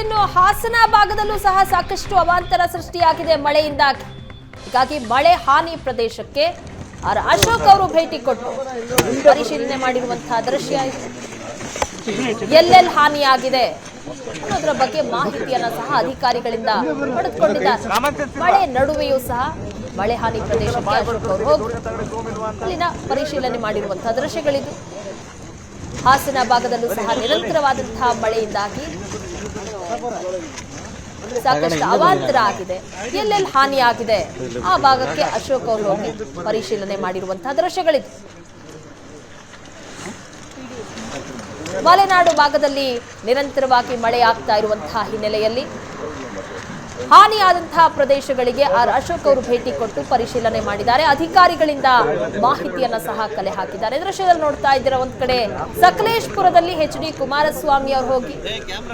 ಇನ್ನು ಹಾಸನ ಭಾಗದಲ್ಲೂ ಸಹ ಸಾಕಷ್ಟು ಅವಾಂತರ ಸೃಷ್ಟಿಯಾಗಿದೆ ಮಳೆಯಿಂದಾಗಿ ಹೀಗಾಗಿ ಮಳೆ ಹಾನಿ ಪ್ರದೇಶಕ್ಕೆ ಅಶೋಕ್ ಅವರು ಭೇಟಿ ಕೊಟ್ಟು ಪರಿಶೀಲನೆ ಮಾಡಿರುವಂತಹ ದೃಶ್ಯ ಎಲ್ಲೆಲ್ಲಿ ಹಾನಿಯಾಗಿದೆ ಅನ್ನೋದ್ರ ಬಗ್ಗೆ ಮಾಹಿತಿಯನ್ನ ಸಹ ಅಧಿಕಾರಿಗಳಿಂದ ಪಡೆದುಕೊಂಡಿದ್ದಾರೆ. ಮಳೆ ನಡುವೆಯೂ ಸಹ ಮಳೆ ಹಾನಿ ಪ್ರದೇಶಕ್ಕೆ ಅಶೋಕ್ ಅವರು ಹೋಗಿ ಅಲ್ಲಿನ ಪರಿಶೀಲನೆ ಮಾಡಿರುವಂತಹ ದೃಶ್ಯಗಳಿದು. ಹಾಸನ ಭಾಗದಲ್ಲೂ ಸಹ ನಿರಂತರವಾದಂತಹ ಮಳೆಯಿಂದಾಗಿ ಸಾಕಷ್ಟು ಅವಾಂತರ ಆಗಿದೆ ಎಲ್ಲೆಲ್ಲಿ ಹಾನಿಯಾಗಿದೆ? ಆ ಭಾಗಕ್ಕೆ ಅಶೋಕ್ ಅವರು ಹೋಗಿ ಪರಿಶೀಲನೆ ಮಾಡಿರುವಂತಹ ದೃಶ್ಯಗಳಿದೆ ಮಲೆನಾಡು ಭಾಗದಲ್ಲಿ ನಿರಂತರವಾಗಿ ಮಳೆ ಆಗ್ತಾ ಇರುವಂತಹ ಹಿನ್ನೆಲೆಯಲ್ಲಿ ಹಾನಿಯಾದಂತಹ ಪ್ರದೇಶಗಳಿಗೆ ಆರ್ ಅಶೋಕ್ ಅವರು ಭೇಟಿ ಕೊಟ್ಟು ಪರಿಶೀಲನೆ ಮಾಡಿದ್ದಾರೆ. ಅಧಿಕಾರಿಗಳಿಂದ ಮಾಹಿತಿಯನ್ನ ಸಹ ಕಲೆ ಹಾಕಿದ್ದಾರೆ. ದೃಶ್ಯದಲ್ಲಿ ನೋಡ್ತಾ ಇದ್ದೀರ, ಒಂದ್ ಕಡೆ ಸಕಲೇಶ್ಪುರದಲ್ಲಿ ಎಚ್ ಡಿ ಕುಮಾರಸ್ವಾಮಿ ಅವರು ಹೋಗಿ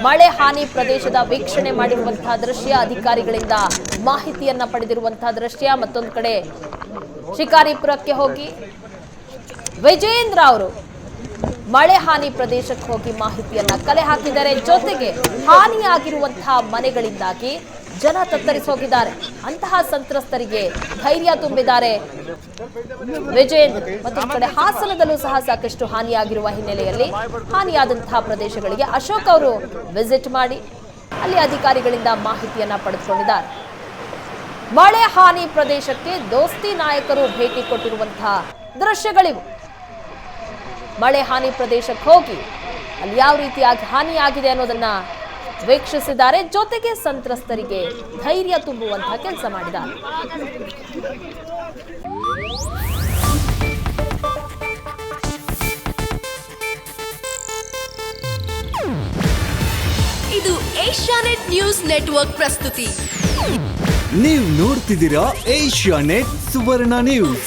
ಮಳೆ ಹಾನಿ ಪ್ರದೇಶದ ವೀಕ್ಷಣೆ ಮಾಡಿರುವಂತಹ ದೃಶ್ಯ, ಅಧಿಕಾರಿಗಳಿಂದ ಮಾಹಿತಿಯನ್ನ ಪಡೆದಿರುವಂತಹ ದೃಶ್ಯ, ಮತ್ತೊಂದು ಕಡೆ ಶಿಕಾರಿಪುರಕ್ಕೆ ಹೋಗಿ ವಿಜಯೇಂದ್ರ ಅವರು ಮಳೆ ಹಾನಿ ಪ್ರದೇಶಕ್ಕೆ ಹೋಗಿ ಮಾಹಿತಿಯನ್ನ ಕಲೆ ಹಾಕಿದ್ದಾರೆ. ಜೊತೆಗೆ ಹಾನಿಯಾಗಿರುವಂತಹ ಮನೆಗಳಿಂದಾಗಿ ಜನ ತತ್ತರಿಸೋಗಿದ್ದಾರೆ. ಅಂತಹ ಸಂತ್ರಸ್ತರಿಗೆ ಧೈರ್ಯ ತುಂಬಿದ್ದಾರೆ ವಿಜಯೇಂದ್ರ ಮತ್ತೊಂದು ಕಡೆ ಹಾಸನದಲ್ಲೂ ಸಹ ಸಾಕಷ್ಟು ಹಾನಿಯಾಗಿರುವ ಹಿನ್ನೆಲೆಯಲ್ಲಿ ಹಾನಿಯಾದಂತಹ ಪ್ರದೇಶಗಳಿಗೆ ಅಶೋಕ್ ಅವರು ವಿಸಿಟ್ ಮಾಡಿ ಅಲ್ಲಿ ಅಧಿಕಾರಿಗಳಿಂದ ಮಾಹಿತಿಯನ್ನ ಪಡೆದುಕೊಂಡಿದ್ದಾರೆ. ಮಳೆ ಹಾನಿ ಪ್ರದೇಶಕ್ಕೆ ದೋಸ್ತಿ ನಾಯಕರು ಭೇಟಿ ಕೊಟ್ಟಿರುವಂತಹ ದೃಶ್ಯಗಳಿವು. ಮಳೆ ಹಾನಿ ಪ್ರದೇಶಕ್ಕೆ ಹೋಗಿ ಅಲ್ಲಿ ಯಾವ ರೀತಿಯಾಗಿ ಹಾನಿಯಾಗಿದೆ ಅನ್ನೋದನ್ನ ವೀಕ್ಷಿಸಿದ್ದಾರೆ. ಜೊತೆಗೆ ಸಂತ್ರಸ್ತರಿಗೆ ಧೈರ್ಯ ತುಂಬುವಂತಹ ಕೆಲಸ ಮಾಡಿದ ಇದು ಏಷ್ಯಾನೆಟ್ ನ್ಯೂಸ್ ನೆಟ್ವರ್ಕ್ ಪ್ರಸ್ತುತಿ. ನೀವು ನೋಡ್ತಿದ್ದೀರಾ ಏಷ್ಯಾ ನೆಟ್ ಸುವರ್ಣ ನ್ಯೂಸ್.